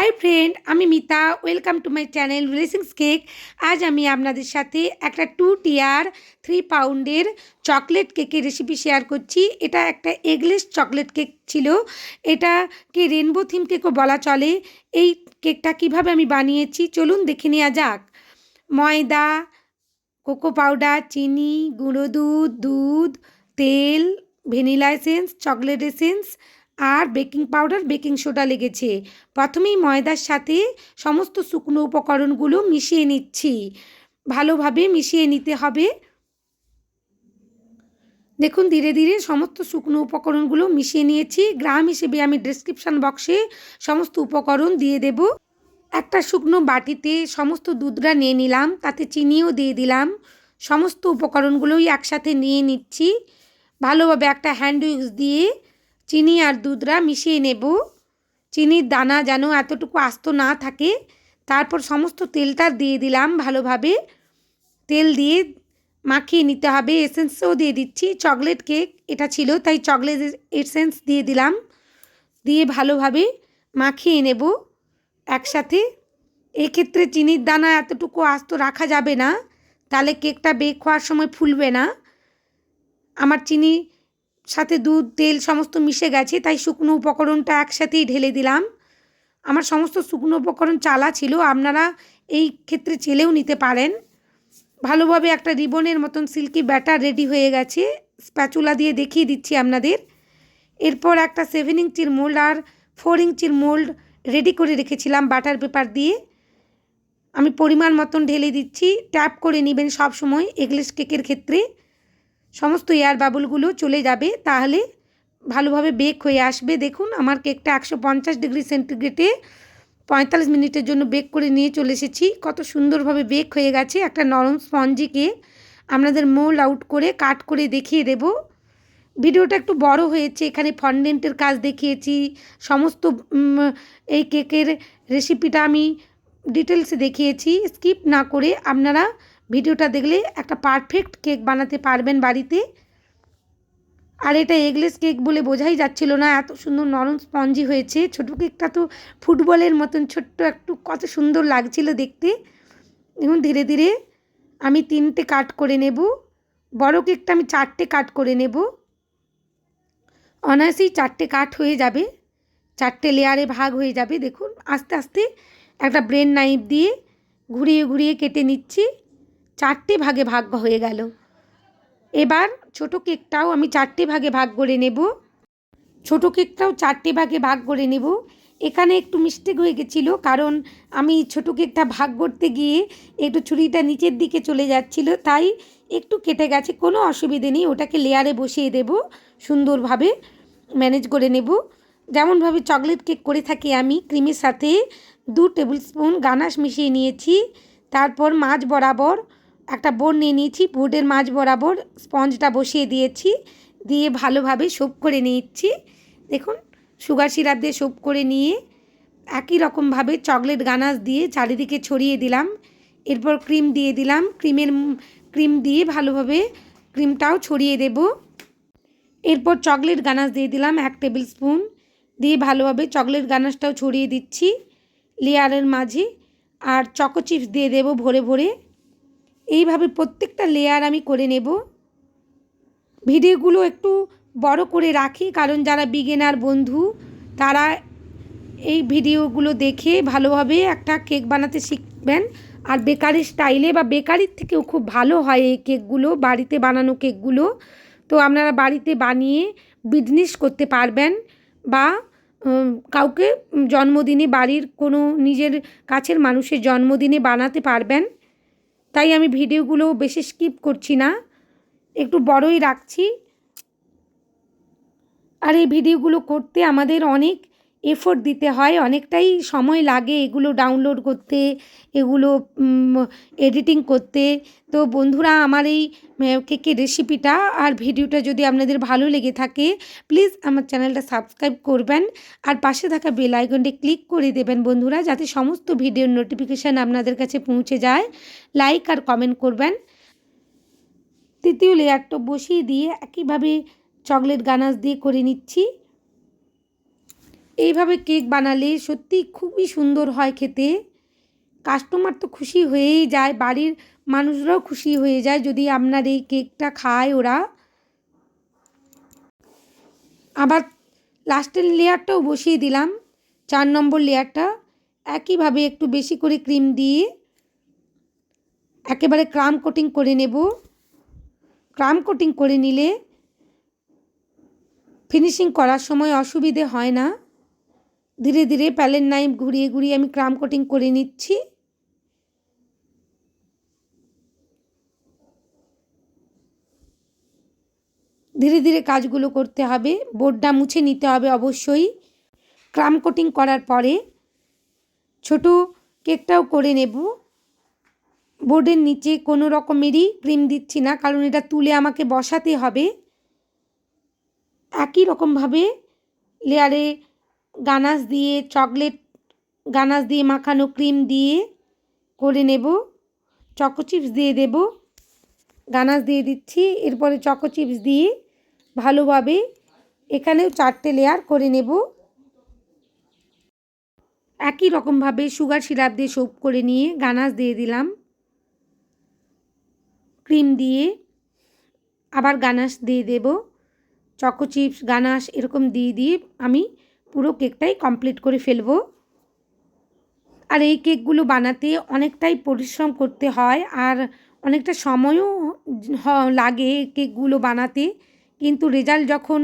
High friend আমি Mita. Welcome to my channel relishings cake আজ আমি আপনাদের সাথে একটা টু টিয়ার থ্রি পাউন্ডের চকলেট কেকের রেসিপি শেয়ার করছি। এটা একটা এগলেস চকলেট কেক ছিল। এটাকে রেনবো থিম কেকও বলা চলে। এই কেকটা কীভাবে আমি বানিয়েছি চলুন দেখে নেওয়া যাক। ময়দা কোকো পাউডার চিনি, গুঁড়ো দুধ দুধ, তেল ভ্যানিলা এসেন্স চকলেট এসেন্স আর বেকিং পাউডার, বেকিং সোডা লেগেছে। প্রথমেই ময়দার সাথে সমস্ত শুকনো উপকরণগুলো মিশিয়ে নিচ্ছি। ভালোভাবে মিশিয়ে নিতে হবে। দেখুন, ধীরে ধীরে সমস্ত শুকনো উপকরণগুলো মিশিয়ে নিয়েছি। গ্রাম হিসেবে আমি ডেসক্রিপশান বক্সে সমস্ত উপকরণ দিয়ে দেব। একটা শুকনো বাটিতে সমস্ত দুধটা নিয়ে নিলাম, তাতে চিনিও দিয়ে দিলাম। সমস্ত উপকরণগুলোই একসাথে নিয়ে নিচ্ছি। ভালোভাবে একটা হ্যান্ড উইক্স দিয়ে চিনি আর দুধরা মিশিয়ে নেব। চিনির দানা যেন এতটুকু আস্ত না থাকে। তারপর সমস্ত তেলটা দিয়ে দিলাম ভালোভাবে। তেল দিয়ে মাখিয়ে নিতে হবে, এসেন্সও দিয়ে দিচ্ছি। চকলেট কেক, এটা ছিল, তাই চকলেট এসেন্স দিয়ে দিলাম। দিয়ে ভালোভাবে মাখিয়ে নেব একসাথে। এক্ষেত্রে চিনির দানা এতটুকু আস্ত রাখা যাবে না। তাহলে কেকটা বেক হওয়ার সময় ফুলবে না। আমার চিনি সাথে দুধ, তেল সমস্ত মিশে গেছে, তাই শুকনো উপকরণটা একসাথেই ঢেলে দিলাম। আমার সমস্ত শুকনো উপকরণ চালা ছিল, আপনারা এই ক্ষেত্রে চেলেও নিতে পারেন। ভালোভাবে একটা রিবনের মতন সিল্কি ব্যাটার রেডি হয়ে গেছে, স্প্যাচুলা দিয়ে দেখিয়ে দিচ্ছি আপনাদের। এরপর একটা সেভেন ইঞ্চির মোল্ড আর ফোর ইঞ্চির মোল্ড রেডি করে রেখেছিলাম বাটার পেপার দিয়ে। আমি পরিমাণ মতন ঢেলে দিচ্ছি, ট্যাপ করে নেবেন সব সময় এগলেস কেকের ক্ষেত্রে। সমস্ত এয়ার বাবুলগুলো চলে যাবে, তাহলে ভালোভাবে বেক হয়ে আসবে। দেখুন, আমার কেকটা একশো পঞ্চাশ ডিগ্রি সেন্টিগ্রেডে পঁয়তাল্লিশ মিনিটের জন্য বেক করে নিয়ে চলে এসেছি। কত সুন্দরভাবে বেক হয়ে গেছে। একটা নরম স্পঞ্জি কেক আপনাদের মোল আউট করে কাট করে দেখিয়ে দেব। ভিডিওটা একটু বড় হয়েছে, এখানে ফন্ডেন্টের কাজ দেখিয়েছি। সমস্ত এই কেকের রেসিপিটা আমি ডিটেলসে দেখিয়েছি। স্কিপ না করে আপনারা ভিডিওটা দেখলে একটা পারফেক্ট কেক বানাতে পারবেন বাড়িতে। আর এটা এগলেস কেক বলে বোঝাই যাচ্ছিল না, এত সুন্দর নরম স্পঞ্জি হয়েছে। ছোটো কেকটা তো ফুটবলের মতন ছোট্ট একটু কত সুন্দর লাগছিল দেখতে। এবং ধীরে ধীরে আমি তিনটে কাট করে নেব। বড় কেকটা আমি চারটে কাট করে নেব। অনায়াসেই চারটে কাট হয়ে যাবে। চারটে লেয়ারে ভাগ হয়ে যাবে। দেখুন, আস্তে আস্তে একটা ব্রেন নাইফ দিয়ে ঘুরিয়ে ঘুরিয়ে কেটে নিচ্ছি। চারটে ভাগে ভাগ হয়ে গেল। এবার ছোট কেকটাও আমি চারটে ভাগে ভাগ করে নেব। ছোট কেকটাও চারটে ভাগে ভাগ করে নেব। এখানে একটু মিস্টেক হয়ে গেছিল, কারণ আমি ছোট কেকটা ভাগ করতে গিয়ে একটু ছুরিটা নিচের দিকে চলে যাচ্ছিল, তাই একটু কেটে গেছে। কোনো অসুবিধে নেই, ওটাকে লেয়ারে বসিয়ে দেব, সুন্দরভাবে ম্যানেজ করে নেব। যেমনভাবে চকলেট কেক করে থাকি আমি ক্রিমের সাথে দু টেবিল স্পুন গানাশ মিশিয়ে নিয়েছি। তারপর মাছ বরাবর একটা বোর্ড নিয়ে নিয়েছি, বোর্ডের মাঝ বরাবর স্পঞ্জটা বসিয়ে দিয়েছি, দিয়ে ভালোভাবে সোপ করে নিচ্ছি দেখুন, সুগার সিরাপ দিয়ে সোপ করে নিয়ে একই রকমভাবে চকলেট গানাস দিয়ে চারিদিকে ছড়িয়ে দিলাম। এরপর ক্রিম দিয়ে দিলাম। ক্রিমের ক্রিম দিয়ে ভালোভাবে ক্রিমটাও ছড়িয়ে দেব। এরপর চকলেট গানাস দিয়ে দিলাম এক টেবিল স্পুন। দিয়ে ভালোভাবে চকলেট গানাসটাও ছড়িয়ে দিচ্ছি লেয়ারের মাঝে। আর চকো চিপস দিয়ে দেব ভরে ভরে। এইভাবে প্রত্যেকটা লেয়ার আমি করে নেব। ভিডিওগুলো একটু বড় করে রাখি, কারণ যারা বিগেনার বন্ধু, তারা এই ভিডিওগুলো দেখে ভালোভাবে একটা কেক বানাতে শিখবেন। আর বেকারি স্টাইলে বা বেকারির থেকেও খুব ভালো হয় এই কেকগুলো বাড়িতে বানানো কেকগুলো তো আপনারা বাড়িতে বানিয়ে বিজনেস করতে পারবেন বা কাউকে জন্মদিনে, বাড়ির কোনো নিজের কাছের মানুষের জন্মদিনে বানাতে পারবেন। তাই আমি ভিডিওগুলো বেশি স্কিপ করছি না। একটু বড়ই রাখছি। আর এই ভিডিওগুলো করতে আমাদের অনেক এফোর্ট দিতে হয়, অনেকটাই সময় লাগে এগুলো ডাউনলোড করতে, এগুলো এডিটিং করতে। তো বন্ধুরা, আমার এই কেকের রেসিপিটা আর ভিডিওটা যদি আপনাদের ভালো লেগে থাকে প্লিজ আমার চ্যানেলটা সাবস্ক্রাইব করবেন আর পাশে থাকা বেল আইকনটি ক্লিক করে দেবেন বন্ধুরা, যাতে সমস্ত ভিডিওর নোটিফিকেশান আপনাদের কাছে পৌঁছে যায়। লাইক আর কমেন্ট করবেন। তৃতীয় লেয়ারটা বসিয়ে দিয়ে একইভাবে চকলেট গানাস দিয়ে করে নিচ্ছি। এইভাবে কেক বানালে সত্যি খুবই সুন্দর হয় খেতে। কাস্টমার তো খুশি হয়েই যায়, বাড়ির মানুষরাও খুশি হয়ে যায় যদি আপনার এই কেকটা খায় ওরা। আবার লাস্টের লেয়ারটাও বসিয়ে দিলাম, চার নম্বর লেয়ারটা। একইভাবে একটু বেশি করে ক্রিম দিয়ে একেবারে ক্রাম কোটিং করে নেব। ক্রাম কোটিং করে নিলে ফিনিশিং করার সময় অসুবিধে হয় না। ধীরে ধীরে প্যালেন নাইফ ঘুরিয়ে ঘুরিয়ে আমি ক্রাম কোটিং করে নিচ্ছি। ধীরে ধীরে কাজগুলো করতে হবে, বোর্ডটা মুছে নিতে হবে অবশ্যই। ক্রাম কোটিং করার পরে ছোট কেকটাও করে নেব। বোর্ডের নিচে কোনো রকমেরই ক্রিম দিচ্ছি না, কারণ এটা তুলে আমাকে বসাতে হবে। একই রকমভাবে লেয়ারে গানাস দিয়ে চকলেট গানাস দিয়ে মাখানো ক্রিম দিয়ে করে নেব। চকো চিপস দিয়ে দেব। গানাস দিয়ে দিচ্ছি। এরপরে চকো চিপস দিয়ে ভালোভাবে এখানেও চারটে লেয়ার করে নেব। একই রকমভাবে সুগার সিরাপ দিয়ে সোপ করে নিয়ে গানাস দিয়ে দিলাম। ক্রিম দিয়ে আবার গানাস দিয়ে দেব। চকো চিপস গানাস এরকম দিয়ে দিয়ে আমি পুরো কেকটাই কমপ্লিট করে ফেলব। আর এই কেকগুলো বানাতে অনেকটাই পরিশ্রম করতে হয় আর অনেকটা সময়ও লাগে কেকগুলো বানাতে। কিন্তু রেজাল্ট যখন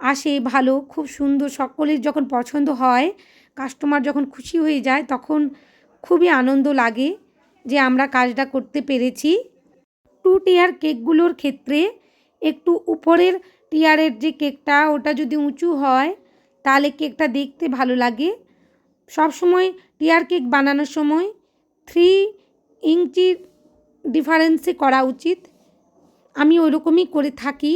আসে ভালো, খুব সুন্দর, সকলের যখন পছন্দ হয়, কাস্টমার যখন খুশি হয়ে যায়, তখন খুবই আনন্দ লাগে যে আমরা কাজটা করতে পেরেছি। টু টিয়ার কেকগুলোর ক্ষেত্রে একটু উপরের টিয়ারের যে কেকটা, ওটা যদি উঁচু হয় তাহলে কেকটা দেখতে ভালো লাগে। সব সময় টিয়ার কেক বানানোর সময় থ্রি ইঞ্চির ডিফারেন্সে করা উচিত। আমি ওইরকমই করে থাকি।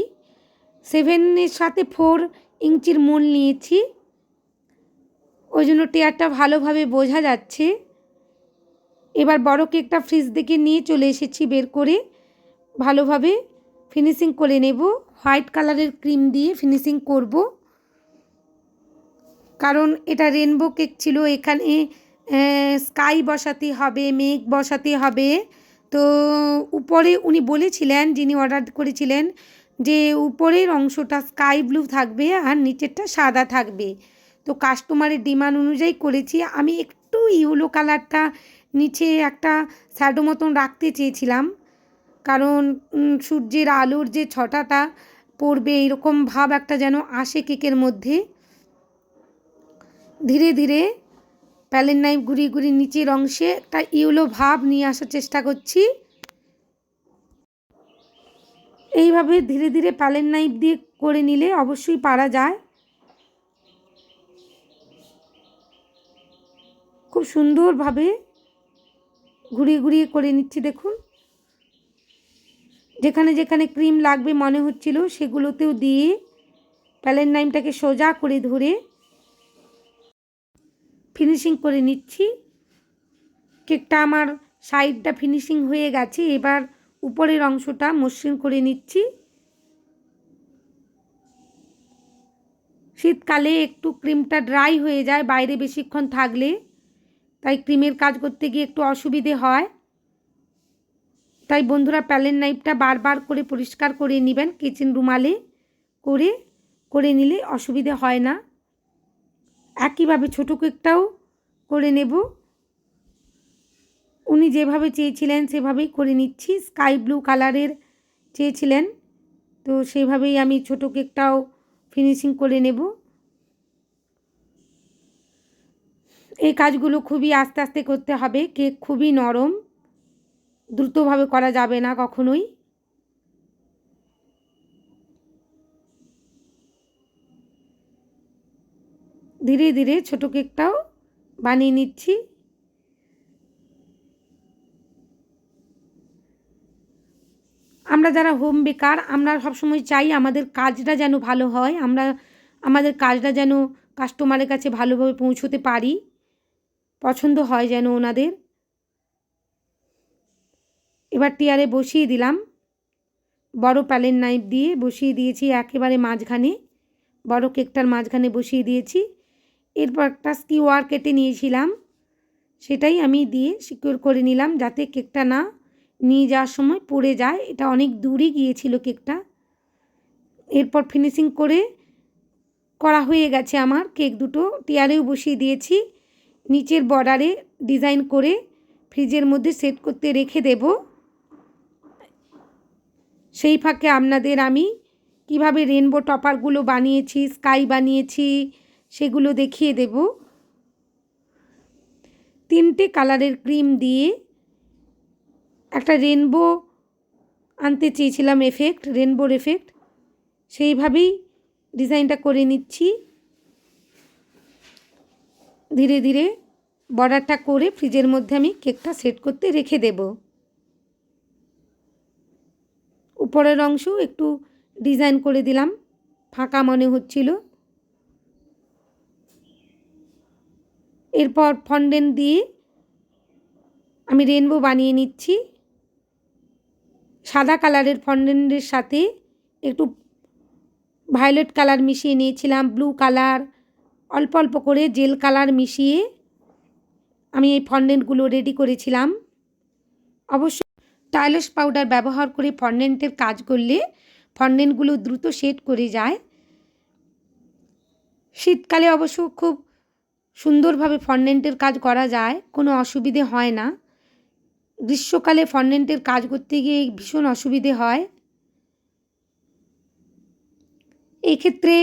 সেভেনের সাথে ফোর ইঞ্চির মোল নিয়েছি। ওই জন্য টেয়ারটা ভালোভাবে বোঝা যাচ্ছে। এবার বড় কেকটা ফ্রিজ থেকে নিয়ে চলে এসেছি বের করে। ভালোভাবে ফিনিশিং করে নেব। হোয়াইট কালারের ক্রিম দিয়ে ফিনিশিং করব। কারণ এটা রেনবো কেক ছিল, এখানে স্কাই বসাতে হবে, মেঘ বসাতে হবে। তো উপরে উনি বলেছিলেন, যিনি অর্ডার করেছিলেন, যে উপরের অংশটা স্কাই ব্লু থাকবে আর নিচেরটা সাদা থাকবে। তো কাস্টমারের ডিমান্ড অনুযায়ী করেছি। আমি একটু ইউলো কালারটা নিচে একটা শ্যাডো মতন রাখতে চেয়েছিলাম। কারণ সূর্যের আলোর যে ছটাটা পড়বে, এরকম ভাব একটা যেন আসে কেকের মধ্যে। ধীরে ধীরে প্যালেন নাইফ ঘুরিয়ে ঘুরিয়ে নিচের অংশে একটা ইউলো ভাব নিয়ে আসার চেষ্টা করছি। এইভাবে ধীরে ধীরে প্যালেন নাইফ দিয়ে করে নিলে অবশ্যই পারা যায়। খুব সুন্দরভাবে ঘুরিয়ে ঘুরিয়ে করে নিচ্ছি, দেখুন। যেখানে যেখানে ক্রিম লাগবে মনে হচ্ছিল সেগুলোতেও দিয়ে প্যালেন নাইমটাকে সোজা করে ধরে ফিনিশিং করে নিচ্ছি। কেকটা আমার সাইডটা ফিনিশিং হয়ে গেছে, এবার উপরের অংশটা মসৃণ করে নিচ্ছি। শীতকালে একটু ক্রিমটা ড্রাই হয়ে যায়, বাইরে বেশিক্ষণ থাকলে, তাই ক্রিমের কাজ করতে গিয়ে একটু অসুবিধে হয়। তাই বন্ধুরা প্যালেন নাইফটা বারবার করে পরিষ্কার করে নেবেন কিচেন রুমালে, করে করে নিলে অসুবিধে হয় না। একইভাবে ছোটো কেকটাও করে নেব। উনি যেভাবে চেয়েছিলেন, সেভাবেই করে নিচ্ছি। স্কাই ব্লু কালারের চেয়েছিলেন, তো সেভাবেই আমি ছোটো কেকটাও ফিনিশিং করে নেব। এই কাজগুলো খুবই আস্তে আস্তে করতে হবে। কেক খুবই নরম, দ্রুতভাবে করা যাবে না কখনোই। ধীরে ধীরে ছোটো কেকটাও বানিয়ে নিচ্ছি। আমরা যারা হোম বেকার আমরা সবসময় চাই আমাদের কাজটা যেন ভালো হয়, আমরা আমাদের কাজটা যেন কাস্টমারের কাছে ভালোভাবে পৌঁছতে পারি। পছন্দ হয় যেন ওনাদের। এবার টিয়ারে বসিয়ে দিলাম। বড় প্যালেন নাইফ দিয়ে বসিয়ে দিয়েছি একেবারে মাঝখানে। বড় কেকটার মাঝখানে বসিয়ে দিয়েছি। এরপর একটা স্কিওয়ার কেটে নিয়েছিলাম। সেটাই আমি দিয়ে সিকিউর করে নিলাম যাতে কেকটা না নিয়ে যাওয়ার সময় পড়ে যায়। এটা অনেক দূরে গিয়েছিল কেকটা। এরপর ফিনিশিং করে করা হয়ে গেছে আমার। কেক দুটো টিয়ারেও বসিয়ে দিয়েছি। নিচের বর্ডারে ডিজাইন করে ফ্রিজের মধ্যে সেট করতে রেখে দেব। সেই ফাঁকে আপনাদের আমি কীভাবে রেনবো টপারগুলো বানিয়েছি স্কাই বানিয়েছি সেগুলো দেখিয়ে দেব। তিনটে কালারের ক্রিম দিয়ে একটা রেনবো আনতে চেয়েছিলাম এফেক্ট, রেনবোর এফেক্ট। সেইভাবেই ডিজাইনটা করে নিচ্ছি। ধীরে ধীরে বর্ডারটা করে ফ্রিজের মধ্যে আমি কেকটা সেট করতে রেখে দেব। উপরের অংশ একটু ডিজাইন করে দিলাম। ফাঁকা মনে হচ্ছিল। এরপর ফন্ডেন্ট দিয়ে আমি রেনবো বানিয়ে নিচ্ছি। সাদা কালারের ফন্ডেন্টের সাথে একটু ভায়োলেট কালার মিশিয়ে নিয়েছিলাম, ব্লু কালার, অল্প অল্প করে জেল কালার মিশিয়ে আমি এই ফন্ডেন্টগুলো রেডি করেছিলাম। অবশ্য টাইলস পাউডার ব্যবহার করে ফন্ডেন্টের কাজ করলে ফন্ডেন্টগুলো দ্রুত শেড করে যায়। শীতকালে অবশ্য খুব সুন্দরভাবে ফন্ডেন্টের কাজ করা যায়, কোনো অসুবিধে হয় না। গ্রীষ্মকালে ফন্ডেন্টের কাজ করতে গিয়ে ভীষণ অসুবিধে হয়। এই ক্ষেত্রে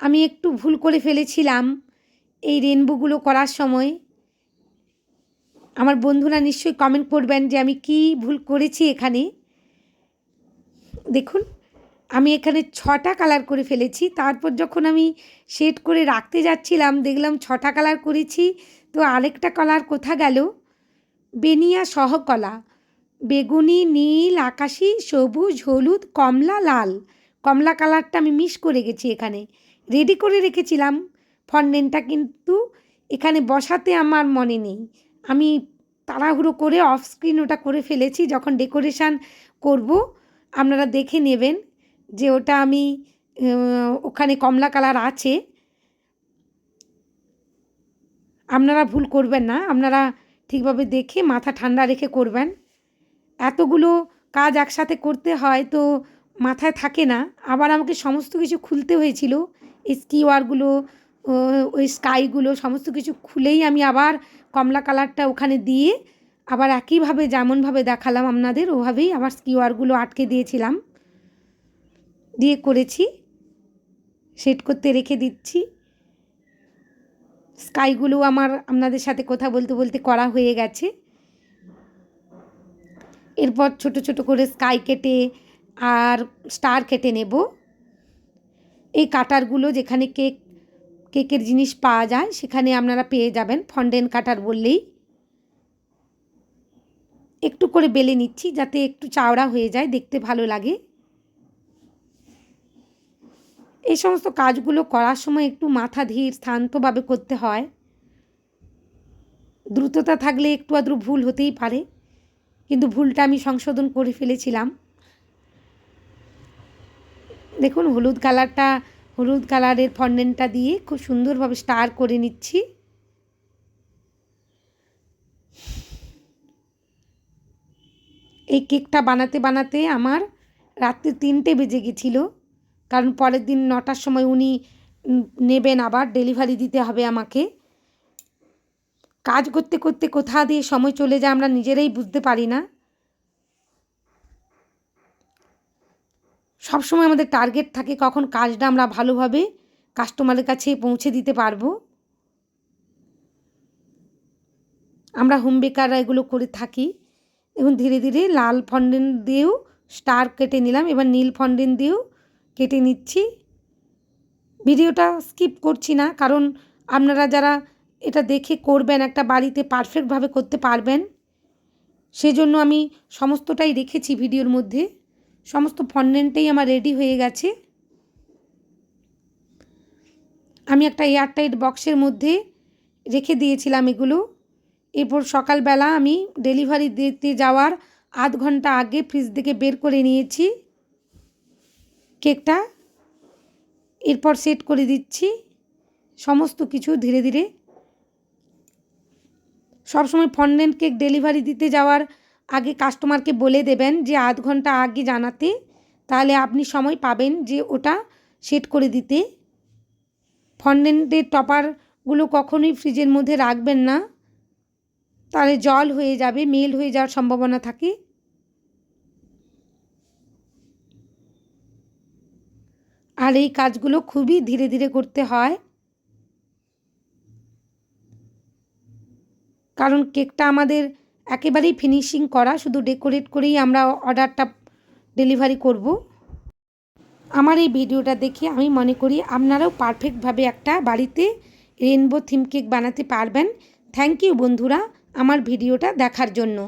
আমি একটু ভুল করে ফেলেছিলাম এই রেনবোগুলো করার সময়। আমার বন্ধুরা নিশ্চয়ই কমেন্ট করবেন যে আমি কি ভুল করেছি এখানে। দেখুন। আমি এখানে ছটা কালার করে ফেলেছি। তারপর যখন আমি শেড করে রাখতে যাচ্ছিলাম, দেখলাম ছটা কালার করেছি। তো আরেকটা কালার কোথা গেল? বেনিয়া সহকলা। বেগুনি, নীল, আকাশি, সবুজ, হলুদ, কমলা, লাল। কমলা কালারটা আমি মিস করে গেছি এখানে। রেডি করে রেখেছিলাম। ফন্ডেনটা কিন্তু এখানে বসাতে আমার মনে নেই। আমি তাড়াহুড়ো করে অফ স্ক্রিন ওটা করে ফেলেছি। যখন ডেকোরেশান করব, আপনারা দেখে নেবেন। যে ওটা আমি ওখানে কমলা কালার আছে। আপনারা ভুল করবেন না, আপনারা ঠিকভাবে দেখে মাথা ঠান্ডা রেখে করবেন। এতগুলো কাজ একসাথে করতে হয় তো মাথায় থাকে না। আবার আমাকে সমস্ত কিছু খুলতে হয়েছিল এই স্কিওয়ারগুলো ওই স্কাইগুলো, সমস্ত কিছু খুলেই আমি আবার কমলা কালারটা ওখানে দিয়ে আবার একইভাবে যেমনভাবে দেখালাম আপনাদের, ওভাবেই আবার স্কিওয়ারগুলো আটকে দিয়েছিলাম। দিয়ে করেছি। সেট করতে রেখে দিচ্ছি। স্কাইগুলো আমার আপনাদের সাথে কথা বলতে বলতে করা হয়ে গেছে। এরপর ছোট ছোট করে স্কাই কেটে আর স্টার কেটে নেব। এই কাটারগুলো যেখানে কেক কেকের জিনিস পাওয়া যায়, সেখানে আপনারা পেয়ে যাবেন ফন্ডেন কাটার বললেই। একটু করে বেলে নিচ্ছি যাতে একটু চাওড়া হয়ে যায়, দেখতে ভালো লাগে। এই সমস্ত কাজগুলো করার সময় একটু মাথা ধীর, শান্তভাবে করতে হয়। দ্রুততা থাকলে একটু আদ্রু ভুল হতেই পারে, কিন্তু ভুলটা আমি সংশোধন করে ফেলেছিলাম। দেখুন, হলুদ কালারটা, হলুদ কালারের ফন্ডেনটা দিয়ে খুব সুন্দরভাবে স্টার করে নিচ্ছি। এই কেকটা বানাতে বানাতে আমার রাত্রে তিনটে বেজে গেছিল। কারণ পরের দিন নটার সময় উনি নেবেন আবার ডেলিভারি দিতে হবে আমাকে। কাজ করতে করতে কোথা দিয়ে সময় চলে যায় আমরা নিজেরাই বুঝতে পারি না। সবসময় আমাদের টার্গেট থাকে কখন কাজটা আমরা ভালোভাবে কাস্টমারের কাছে পৌঁছে দিতে পারব। আমরা হোম বেকাররা এগুলো করে থাকি। এখন ধীরে ধীরে লাল ফন্ডেন দিয়েও স্টার কেটে নিলাম, এবার নীল ফন্ডেন দিয়েও কেটে নিচ্ছি। ভিডিওটা স্কিপ করছি না, কারণ আপনারা যারা এটা দেখে করবেন, একটা বাড়িতে পারফেক্টভাবে করতে পারবেন, সেজন্য আমি সমস্তটাই রেখেছি ভিডিওর মধ্যে। সমস্ত ফন্ডেন্টেই আমার রেডি হয়ে গেছে। আমি একটা এয়ারটাইট বক্সের মধ্যে রেখে দিয়েছিলাম এগুলো। এরপর সকালবেলা আমি ডেলিভারি দিতে যাওয়ার আধ ঘণ্টা আগে ফ্রিজ থেকে বের করে নিয়েছি। কেকটা এরপর সেট করে দিচ্ছি। সমস্ত কিছু ধীরে ধীরে। সবসময় ফন্ডেন্ট কেক ডেলিভারি দিতে যাওয়ার আগে কাস্টমারকে বলে দেবেন যে আধ ঘণ্টা আগে জানাতে। তাহলে আপনি সময় পাবেন যে ওটা সেট করে দিতে। ফন্ডেন্টের টপারগুলো কখনোই ফ্রিজের মধ্যে রাখবেন না। তাহলে জল হয়ে যাবে মেল হয়ে যাওয়ার সম্ভাবনা থাকে। আর এই কাজগুলো খুবই ধীরে ধীরে করতে হয়। কারণ কেকটা আমাদের একেবারেই ফিনিশিং করা, শুধু ডেকোরেট করেই আমরা অর্ডারটা ডেলিভারি করব। আমার এই ভিডিওটা দেখে আমি মনে করি আপনারাও পারফেক্টভাবে একটা বাড়িতে রেনবো থিম কেক বানাতে পারবেন। থ্যাংক ইউ বন্ধুরা, আমার ভিডিওটা দেখার জন্য।